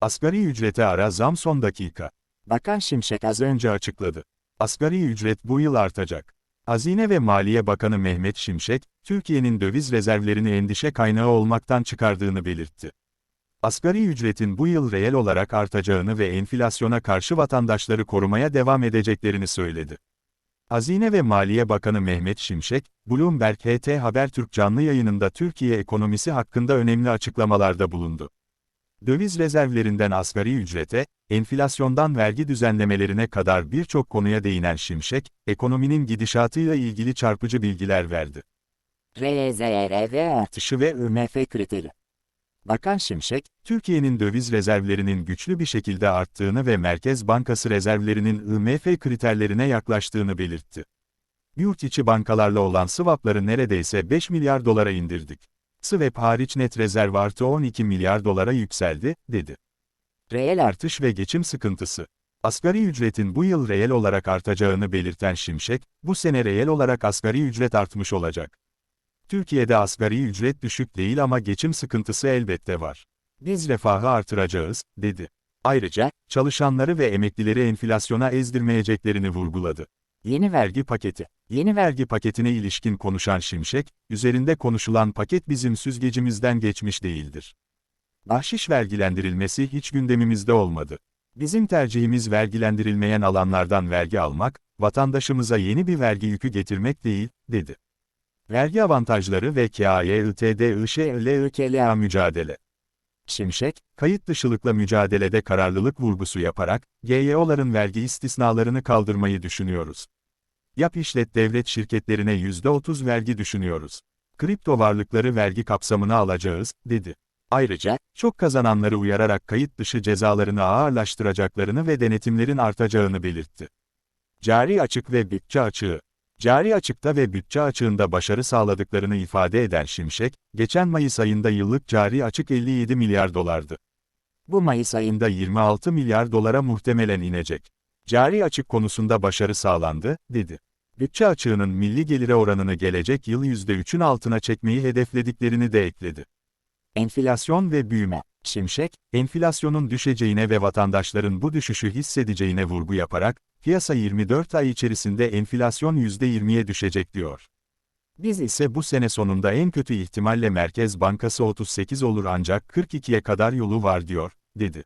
Asgari ücrete ara zam son dakika. Bakan Şimşek az önce açıkladı. Asgari ücret bu yıl artacak. Hazine ve Maliye Bakanı Mehmet Şimşek, Türkiye'nin döviz rezervlerini endişe kaynağı olmaktan çıkardığını belirtti. Asgari ücretin bu yıl reel olarak artacağını ve enflasyona karşı vatandaşları korumaya devam edeceklerini söyledi. Hazine ve Maliye Bakanı Mehmet Şimşek, Bloomberg HT Habertürk canlı yayınında Türkiye ekonomisi hakkında önemli açıklamalarda bulundu. Döviz rezervlerinden asgari ücrete, enflasyondan vergi düzenlemelerine kadar birçok konuya değinen Şimşek, ekonominin gidişatıyla ilgili çarpıcı bilgiler verdi. RZRV artışı ve IMF kriteri. Bakan Şimşek, Türkiye'nin döviz rezervlerinin güçlü bir şekilde arttığını ve Merkez Bankası rezervlerinin IMF kriterlerine yaklaştığını belirtti. Yurt içi bankalarla olan swapları neredeyse 5 milyar dolara indirdik. Swap hariç net rezerv artı 12 milyar dolara yükseldi, dedi. Reel artış ve geçim sıkıntısı. Asgari ücretin bu yıl reel olarak artacağını belirten Şimşek, bu sene reel olarak asgari ücret artmış olacak. Türkiye'de asgari ücret düşük değil ama geçim sıkıntısı elbette var. Biz refahı artıracağız, dedi. Ayrıca, çalışanları ve emeklileri enflasyona ezdirmeyeceklerini vurguladı. Yeni vergi paketi. Yeni vergi paketine ilişkin konuşan Şimşek, üzerinde konuşulan paket bizim süzgecimizden geçmiş değildir. Bahşiş vergilendirilmesi hiç gündemimizde olmadı. Bizim tercihimiz vergilendirilmeyen alanlardan vergi almak, vatandaşımıza yeni bir vergi yükü getirmek değil, dedi. Vergi avantajları ve KYITDIŞLIKLA mücadele. Şimşek, kayıt dışılıkla mücadelede kararlılık vurgusu yaparak, GYO'ların vergi istisnalarını kaldırmayı düşünüyoruz. Yap işlet devlet şirketlerine %30 vergi düşünüyoruz. Kripto varlıkları vergi kapsamına alacağız, dedi. Ayrıca, çok kazananları uyararak kayıt dışı cezalarını ağırlaştıracaklarını ve denetimlerin artacağını belirtti. Cari açık ve bütçe açığı. Cari açıkta ve bütçe açığında başarı sağladıklarını ifade eden Şimşek, geçen Mayıs ayında yıllık cari açık 57 milyar dolardı. Bu Mayıs ayında 26 milyar dolara muhtemelen inecek. Cari açık konusunda başarı sağlandı, dedi. Bütçe açığının milli gelire oranını gelecek yıl %3'ün altına çekmeyi hedeflediklerini de ekledi. Enflasyon ve büyüme. Şimşek, enflasyonun düşeceğine ve vatandaşların bu düşüşü hissedeceğine vurgu yaparak, piyasa 24 ay içerisinde enflasyon %20'ye düşecek diyor. Biz ise bu sene sonunda en kötü ihtimalle Merkez Bankası 38 olur ancak 42'ye kadar yolu var diyor, dedi.